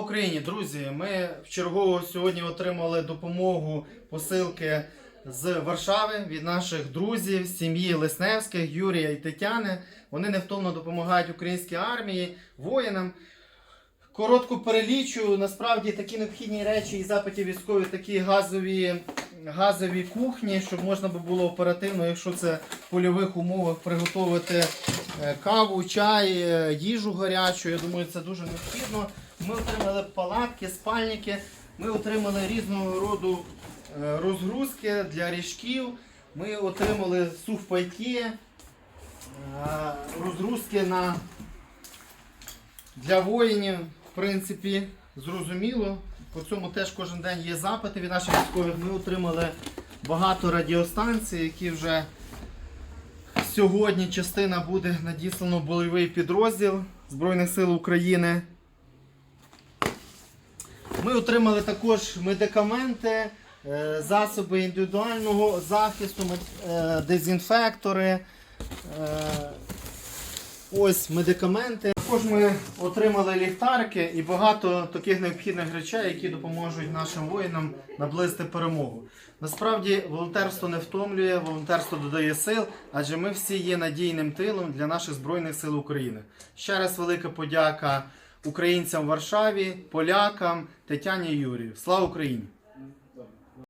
Україні, друзі! Ми вчергово сьогодні отримали допомогу посилки з Варшави від наших друзів, сім'ї Лесневських, Юрія і Тетяни. Вони невтомно допомагають українській армії, воїнам. Коротко перелічу, насправді такі необхідні речі і запиті військові, такі газові, газові кухні, щоб можна було оперативно, якщо це в польових умовах, приготувати каву, чай, е, їжу гарячу. Я думаю, це дуже необхідно. Ми отримали палатки, спальники, ми отримали різного роду е, розгрузки для ріжків. Ми отримали сувпайки, е, розгрузки на для воїнів, в принципі, зрозуміло. По цьому теж кожен день є запити від наших військових. Ми отримали багато радіостанцій, які вже сьогодні частина буде надіслано в бойовий підрозділ Збройних сил України. Ми отримали також медикаменти, е, засоби індивідуального захисту, е, дезінфектори. е, Ось медикаменти. Також ми отримали ліхтарки і багато таких необхідних речей, які допоможуть нашим воїнам наблизити перемогу. Насправді волонтерство не втомлює, волонтерство додає сил, адже ми всі є надійним тилом для наших збройних сил України. Ще раз велика подяка українцям в Варшаві, полякам, Тетяні Юрію. Слава Україні!